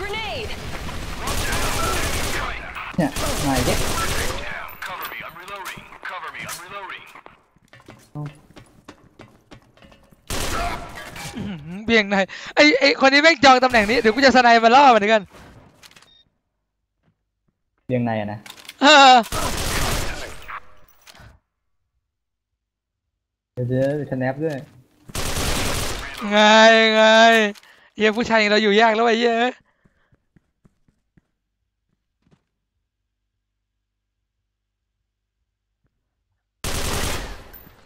Grenade! เนี่ยมาอีกแล้ว Down. Cover me. I'm reloading. Cover me. I'm reloading. อื้อหือเบี่ยงหน่อยไอไอคนนี้แม่งจองตำแหน่งนี้เดี๋ยวกูจะสไนมาล่อมันเดี๋ยวกันยังไงอะนะเออเดี๋ยวเดี๋ยวชแนปด้วยไงไงเฮียผู้ชายอย่างเราอยู่ยากแล้วไอ้เหี้ยเอ้ย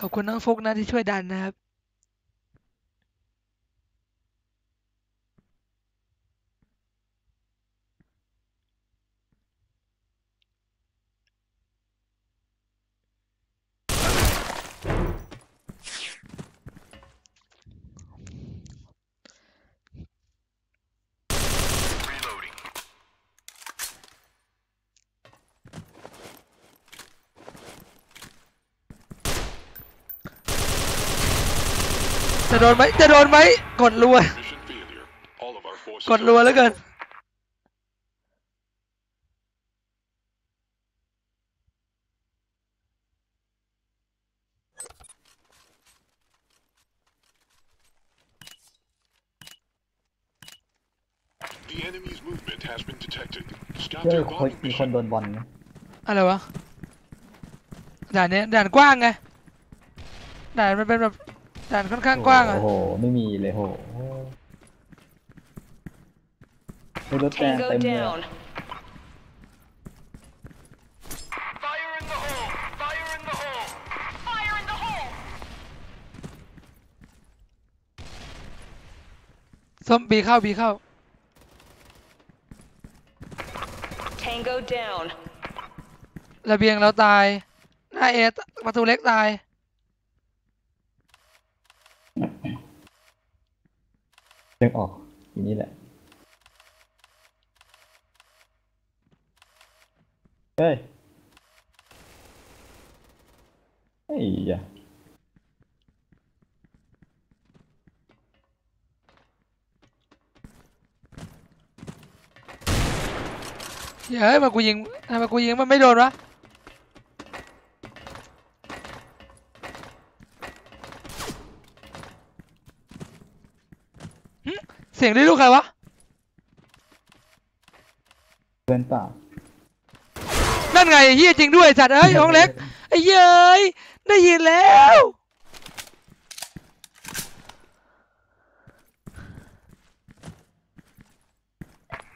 ขอบคุณน้องฟุกนะที่ช่วยดันนะครับ จะโดนไหมจะโดนไหมกดรัว Mission failure. All of our forces กดรัวแล้วเกิน The enemy's movement has been detected. Stop เฮ้ย their คน bombing มีคน mission. โดนบอลนะ อะไรวะ ด่านเนี้ยด่านกว้างไง ด่านมันเป็นแบบ ด่านค่อนข้างกว้างอะโอ้โห ไม่มีเลยโหมีรถแดง Tango เต็มเลย down. Fire in the hole. Fire in the hole. Fire in the hole! ส้มบีเข้าบีเข้า Tango down. ระเบียงเราตาย หน้าเอประตูเล็กตาย ดึงออกทีนี้แหละเฮ้ยเฮ้ยอย่าเฮ้ยมากูยิงทำไมกูยิงมันไม่โดนวะ เสียงได้ลูกใครวะเพื่อนเปล่านั่นไงไอ้เฮียจริงด้วยสัตว์เอ้ยห้องเล็กไอ้เหี้ยเอ้ยได้ยินแล้ว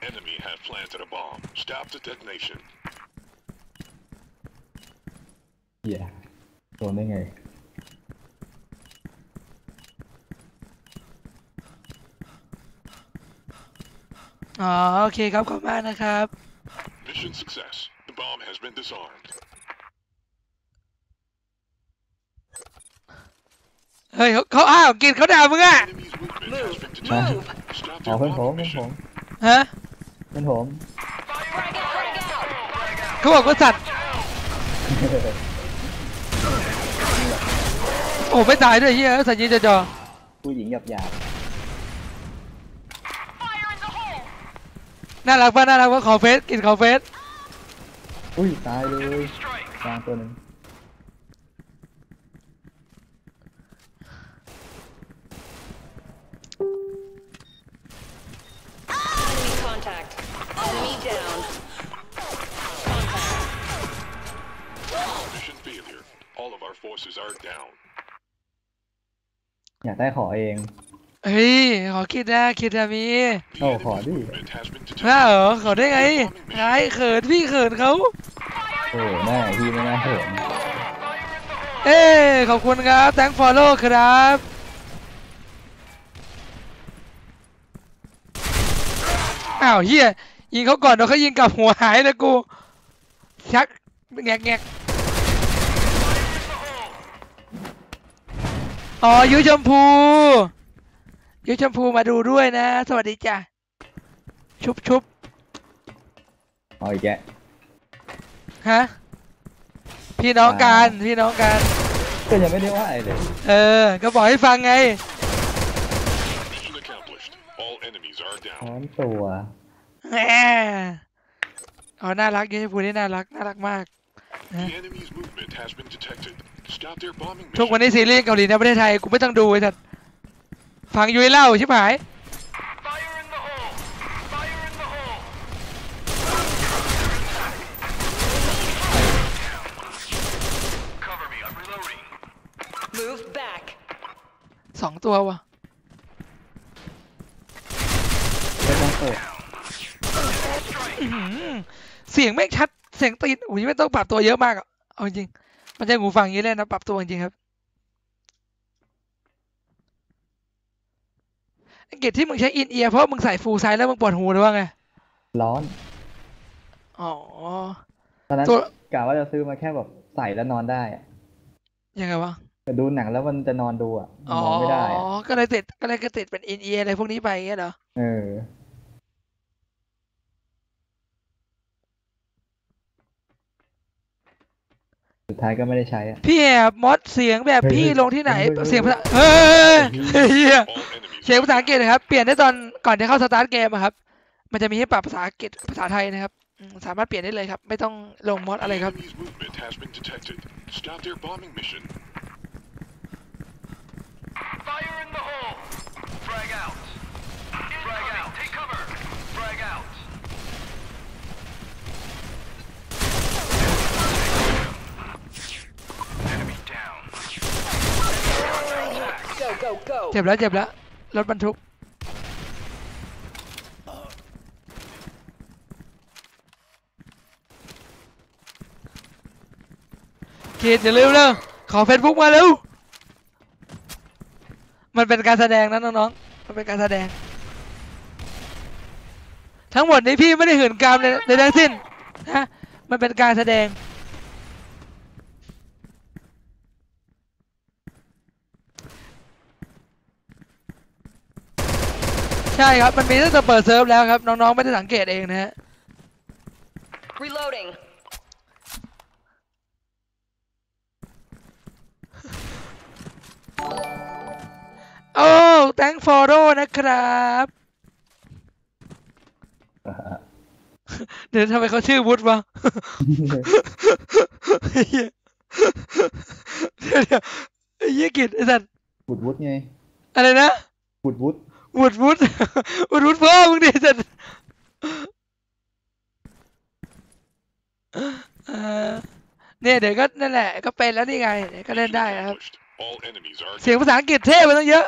Enemy had planted a bomb. Stop the detonation. เหี้ยโดนได้ไง อ๋อโอเคครับขอบคุณมากนะครับ Mission success. The bomb has been disarmed. เฮ้ยเขาเขาอ้าวกินเขาด่ามึงอะ Enemy's movement has been detected. Move! Stop อ๋อ their เพื่อนผม bombing เพื่อนผม mission. ฮะเพื่อนผม Frag out! Frag out! เขาบอกว่าสัตว์โอ้ไม่ตายด้วยเฮียสัญญีจอจอผู้หญิงหยาบหยาบ Fire in the hole! น่ารักป่ะน่ารักป่ะขอเฟซกินขอเฟซอุ้ยตายเลยกลางตัวหนึ่ง Enemy contact. Enemy down. Contact. Mission failure. All of our forces are down. อยากได้ขอเอง เฮ้ยขอคิดนะคิดนะมี The Oh, enemy's Hardy. movement has been น่า detected. เหรอขอได้ไงไงเขินพี่เขินเขาโอ้แม่พี่ไม่น่าเหินเอ้ขอบคุณครับ thank follow ครับอ้าวเฮียยิงเขาก่อนเดี๋ยวเขายิงกลับหัวหายนะกูชักแงกแงกอ๋อยุ้ยชมพู ยุ้ยชมพูมาดูด้วยนะ สวัสดีจ้ะ ชุบชุบเอาอีกแกะฮะ พี่น้องกันพี่น้องกัน ก็ยังไม่ได้ว่าอะไรเลย เออ ก็บอกให้ฟังไง Mission accomplished. All enemies are พร้อ down. มตัวแหมอ๋อน่ารักยูนิฟูนี่น่ารัก น่ารักมาก The enemy's movement has been detected. Stop their bombing ทุกวัน mission. นี้ซีรีส์เกาหลีในประเทศไทยกูไม่ต้องดูไอ้สัตว์ ฟังยุ้ยเล่าชิบหาย Fire in the hole! Fire in the hole! Cover me, I'm reloading. Move back. สองตัววะไม่ต้องเปิดอื้อหือเสียงไม่งชัด เสียงตีนอุ้ยไม่ต้องปรับตัวเยอะมากอะเอาจริง มันจะหูฟังอย่างนี้เลยนะ ปรับตัวจริงๆครับไอ้ เกตที่มึงใช้อินเอียร์เพราะมึงใส่ฟูลไซส์แล้วมึงปวดหูหรือว่าไง ร้อนอ๋อ ตอนนั้นตัว กะว่าจะซื้อมาแค่แบบใส่แล้วนอนได้อะยังไงวะแต่ดูหนังแล้วมันจะนอนดูอะอ๋อนอนไม่ได้อะก็เลยติดก็เลยก็ติดเป็นอินเอียร์อะไรพวกนี้ไปอย่างเงี้ยเหรอเออ สุดท้ายก็ไม่ได้ใช้อะ พี่แอบมอดเสียงแบบเฮ้ยพี่เฮ้ยลงที่ไหนเฮ้ย เสียงภาษาเฮ้ยเฮีย All enemies เสียง are ภาษาอังกฤษนะครับ เปลี่ยนได้ตอนก่อนจะเข้าสตาร์ทเกมครับ มันจะมีให้ปรับภาษาอังกฤษภาษาไทยนะครับ สามารถเปลี่ยนได้เลยครับ ไม่ต้องลงมอดอะไรครับเจ็บแล้วเจ็บแล้ว รถบรรทุก เกดอย่าลืมเร็วขอเฟซบุ๊กมาเร็ว มันเป็นการแสดงนะน้องๆ มันเป็นการแสดง ทั้งหมดนี้พี่ไม่ได้หื่นกามเลยในทั้งสิ้นนะ มันเป็นการแสดง ใช่ครับ มันมีตั้งแต่เปิดเซิร์ฟแล้วครับ น้องๆ ไม่ได้สังเกตเองนะฮะ Reloading. โอ้แตงฟอโรนะครับ เดี๋ยวทำไมเขาชื่อวุฒิวะ ไอ้เหี้ยเดี๋ยวเดี๋ยวไอ้เหี้ยกิจไอ้สัตว์บุดวุฒไงอะไรนะ บุดวุฒ วุฒิวุฒิวุฒิวุฒิพ่อมึงดิสัตว์เนี่ยเดี๋ยวก็นั่นแหละ ก็เป็นแล้วนี่ไงเดี๋ยวก็เล่นได้นะครับ เสียงภาษาอังกฤษเท่ไปตั้งเยอะ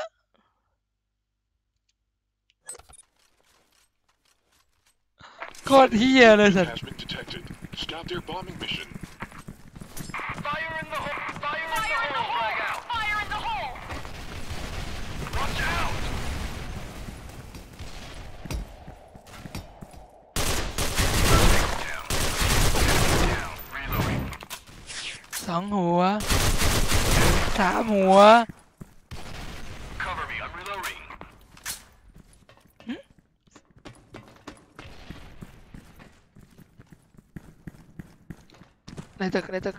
โคตรเฮียเลยสัตว์ has been detected. Stop their bombing mission. Fire in the hole! Fire, in the hole! Frag out! Fire in the hole. Watch out! Down. Down. Reloading. สองหัวสามหัว Cover me. I'm reloading. ในตึกในตึก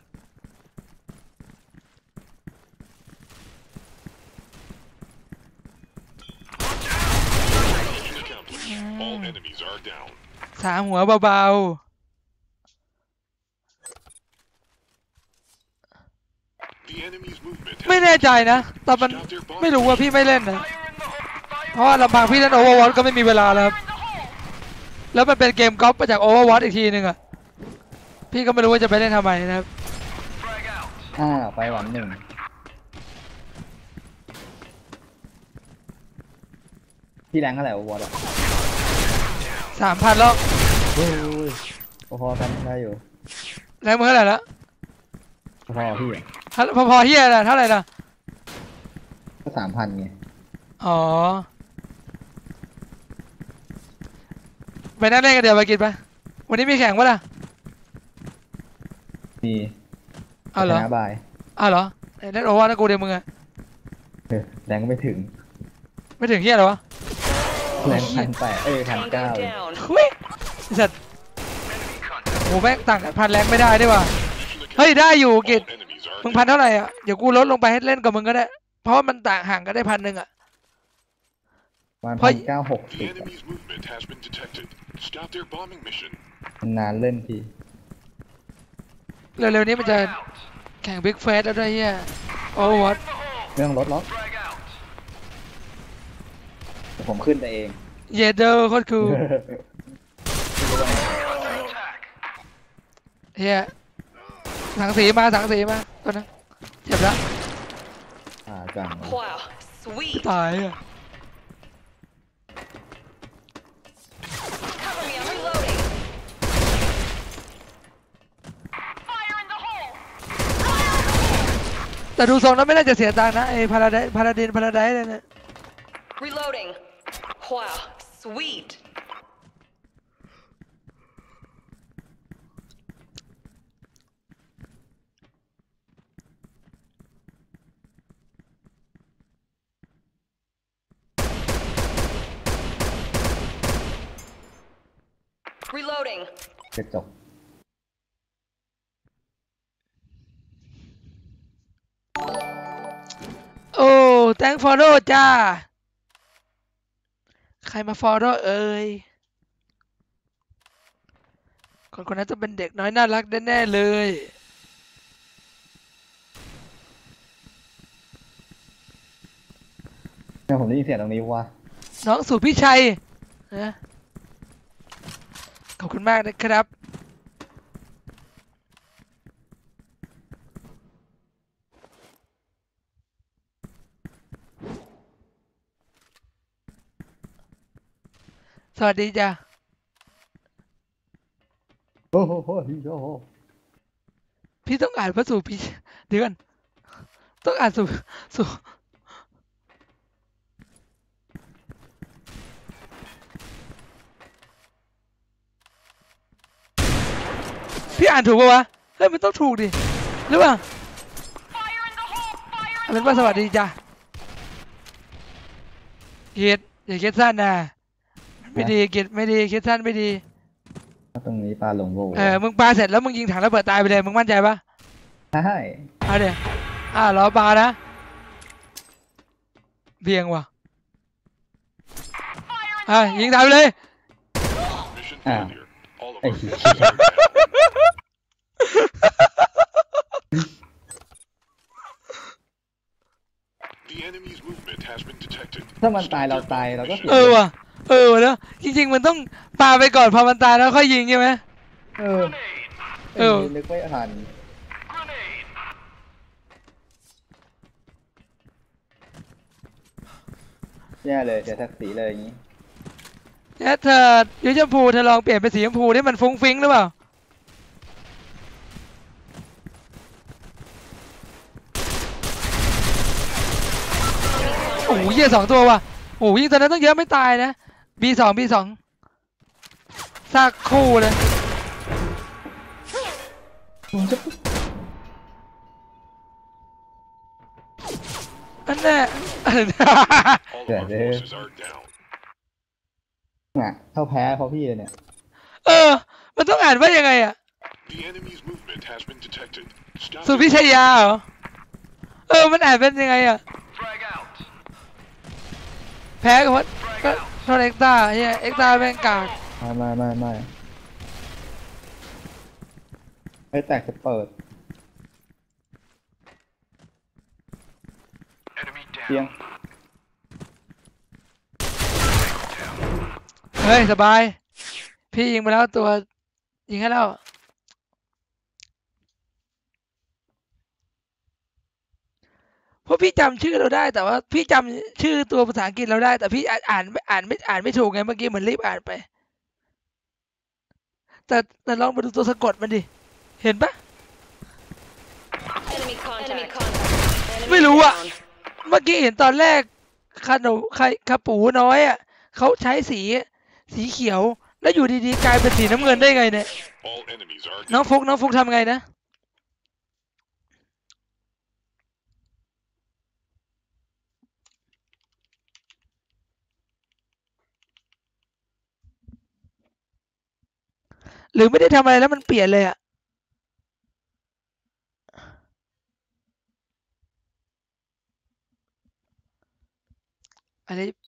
Mission accomplished. All enemies are down. สามหัวเบา The enemy's movement ๆ ไม่แน่ใจนะ แต่มันไม่รู้ว่าพี่ไม่เล่นนะ เพราะว่าลำพังพี่เล่นโอเวอร์วอตก็ไม่มีเวลาแล้วครับ แล้วมันเป็นเกมกอล์ฟมาจากโอเวอร์วอตอีกทีหนึ่งอะพี่ก็ไม่รู้ว่าจะไปเล่นทำไมนะครับ Frag out. อ่าไปหวันหนึ่งพี่แรงเท่าไหร่วอร์ดอะสามพันแล้วเฮ้ยพอๆกันได้อยู่แล้วมึงเท่าไหร่ละ พอๆพี่อะฮะพอพอเฮียนะเท่าไหร่ละก็สามพันไงอ๋อไปนั่งเล่นกันเดี๋ยวไปกินไปวันนี้มีแข่งปะล่ะมีอ้าวเหรอชนะบายอ้าวเหรอไหนเล่นโอเวอร์นะกูเดี๋ยวมึงอะเออแรงก็ไม่ถึง ไม่ถึงเฮียเหรอวะแรงพันแปดเอ้ยพัน Tango เก้า down. หุ้ยไอ้สัตว์ Enemy contact. โหแม่งต่างกันพันแรงไม่ได้ด้วยว่ะ Mission เฮ้ยได้อยู่ accomplished. กิจ All enemies are มึงพัน down. เท่าไหร่อะเดี๋ยวกูลดลงไปให้เล่นกับมึงก็ได้ เพราะว่ามันต่างห่างกันได้พันหนึ่งอะโอวันเพราะพันเก้าหก The สิบ enemy's movement has been detected. Stop their bombing mission. นานเล่นทีเร็วๆนี้มันจะแข่งบิ๊กเฟสแล้วด้วยเฮียโอ้วัดเรื่องรถล็อกเดี๋ยวผมขึ้นไปเอง เยเดอร์โคตรคูลเฮีย สังสีมาสังสีมาตัวนั้นเจ็บแล้วอ่าจัง Wow. Sweet. ตายอะ Cover me. I'm reloading. Fire in the hole. แต่ดูทรงแล้วไม่น่าจะเสียตังค์นะไอ้พาราไดพาราดินพาราไดเนี่ยนะ Reloading. Wow. Sweet. Reloading. กระจกโอ้แตงฟอร์โรจ้า ใครมาฟอร์โรเอ่ยคนคนนั้นจะเป็นเด็กน้อยน่ารักแน่ๆเลย เนี่ยผมได้ยินเสียงตรงนี้ว่า น้องสุพี่ชัยนะข อบคุณมากนะครับ สวัสดีจ้ะ โอ้โหโอ้โหโอ้โหพี่ต้องอ่านพระสูพี่เดี๋ยวกันต้องอ่านสุสุ พี่อ่านถูกปะวะ เฮ้ยมันต้องถูกดิ หรือเปล่า Fire in the hole. Fire เอาเป็นว่าสวัสดีจ้ะเกียรติอย่าคิดสั้นนะไม่ดีเกียรติไม่ดีคิดสั้นไม่ดีตรงนี้ปลาหลงโบเออมึงปาเสร็จแล้วมึงยิงถังระเบิดตายไปเลยมึงมั่นใจปะใช่เอาเดี๋ยวอ่ารอปานะเบียงว่ะอะยิงตายไปเลย Mission Ah. failure. All of Ay. our forces are down. The enemy's movement has been detected. ถ้ามันตาย Stop เรา their ตาย bombing เราก็ mission. เสียเออว่ะ เออว่ะเนอะจริง ๆ มันต้องปาไปก่อนพอมันตายแล้วค่อยยิงใช่ไหม เออเออ นึกไม่ทันแย่เลยเสียศักดิ์ศรีเลยอย่างนี้เนี่ยเธอยูชมพูเธอลองเปลี่ยนเป็นสีชมพูที่มันฟุ้งฟิ้งหรือเปล่า โอ้โหเยี่ยสองตัวว่ะโอ้โหยิงตอนนั้นต้องเยอะไม่ตายนะ B สอง B สองซากคู่เลยอันแน่ All of our Yeah, dude. forces are down. อะเท่าแพ้เพราะพี่เลยเนี่ย เออ มันต้องอ่านว่ายังไงอะ The enemy's movement has been detected. Stop สุ their พิชยาเหรอ เออ มันอ่านเป็นยังไงอะ แพ้กับวัดก็โทษเอ็กซ์ตาเฮียเอ็กซ์ตาแม่งกากไม่ไม่ไม่ไม่ไอ้แตกจะเปิด Enemy เตียง down. เฮ้ย สบาย พี่ยิงไปแล้วตัว ยิงให้แล้ว เพราะพี่จำชื่อเราได้แต่ว่าพี่จำชื่อตัวภาษาอังกฤษเราได้ แต่พี่อ่านอ่านไม่อ่านไม่อ่านไม่ถูกไงเมื่อกี้เหมือนรีบอ่านไป แต่แต่ลองมาดูตัวสะกดมันดิ เห็นปะ Enemy contact. Enemy contact. Enemy ไม่รู้อะ down. เมื่อกี้เห็นตอนแรกขนมไข่ขปูน้อยอะเขาใช้สีสีเขียว แล้วอยู่ดีๆกลายเป็นสีน้ำเงินได้ไงเนี่ย All enemies are น้อง down. ฟุกน้องฟุกทำไงนะ หรือไม่ได้ทำอะไรแล้วมันเปลี่ยนเลยอะอันนี้